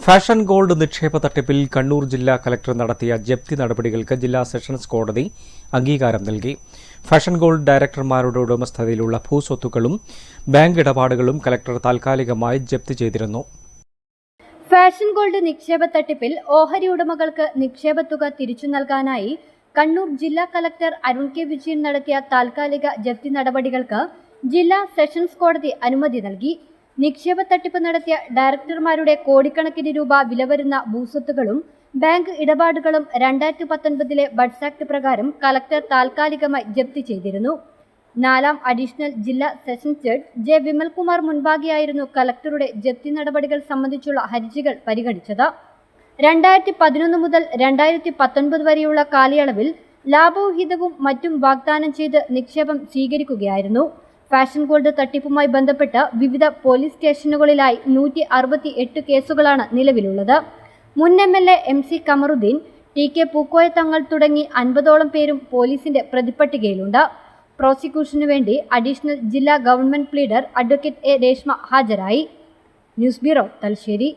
Fashion gold നിക്ഷേപ തട്ടിപ്പിൽ കണ്ണൂർ ജില്ലാ കലക്ടർ നടത്തിയ ജപ്തി നടപടികൾക്ക് ജില്ലാ സെഷൻസ് കോടതി അംഗീകാരം നൽകി. ഫാഷൻ ഗോൾഡ് ഡയറക്ടർമാരുടെ ഉടമസ്ഥതയിലുള്ള ഭൂസ്വത്തുക്കളും ബാങ്ക് ഇടപാടുകളും കലക്ടർ താൽക്കാലികമായി ജപ്തി ചെയ്തിരുന്നു. ഫാഷൻ ഗോൾഡ് നിക്ഷേപ തട്ടിപ്പിൽ ഓഹരി ഉടമകൾക്ക് നിക്ഷേപ തുക തിരിച്ചു നൽകാനായി കണ്ണൂർ ജില്ലാ കലക്ടർ അരുൺ കെ വിജയൻ നടത്തിയ താൽക്കാലിക ജപ്തി നടപടികൾക്ക് ജില്ലാ സെഷൻസ് കോടതി അനുമതി നൽകി. നിക്ഷേപ തട്ടിപ്പ് നടത്തിയ ഡയറക്ടർമാരുടെ കോടിക്കണക്കിന് രൂപ വില വരുന്ന ഭൂസ്വത്തുകളും ബാങ്ക് ഇടപാടുകളും രണ്ടായിരത്തി പത്തൊൻപതിലെ ബഡ്സ് ആക്ട് പ്രകാരം കലക്ടർ താൽക്കാലികമായി ജപ്തി ചെയ്തിരുന്നു. നാലാം അഡീഷണൽ ജില്ലാ സെഷൻസ് ജഡ്ജ് ജെ വിമൽകുമാർ മുൻപാകെയായിരുന്നു കലക്ടറുടെ ജപ്തി നടപടികൾ സംബന്ധിച്ചുള്ള ഹർജികൾ പരിഗണിച്ചത്. രണ്ടായിരത്തി പതിനൊന്ന് മുതൽ രണ്ടായിരത്തി പത്തൊൻപത് വരെയുള്ള കാലയളവിൽ ലാഭവിഹിതവും മറ്റും വാഗ്ദാനം ചെയ്ത് നിക്ഷേപം സ്വീകരിക്കുകയായിരുന്നു. ഫാഷൻ ഗോൾഡ് തട്ടിപ്പുമായി ബന്ധപ്പെട്ട് വിവിധ പോലീസ് സ്റ്റേഷനുകളിലായി നൂറ്റി അറുപത്തി എട്ട് കേസുകളാണ് നിലവിലുള്ളത്. മുൻ M L A M C Kamaruddin T K Pookoya Thangal തുടങ്ങി അൻപതോളം പേരും പോലീസിന്റെ പ്രതിപ്പട്ടികയിലുണ്ട്. പ്രോസിക്യൂഷനു വേണ്ടി അഡീഷണൽ ജില്ലാ government pleader advocate A Reshma ഹാജരായി. News bureau Thalassery.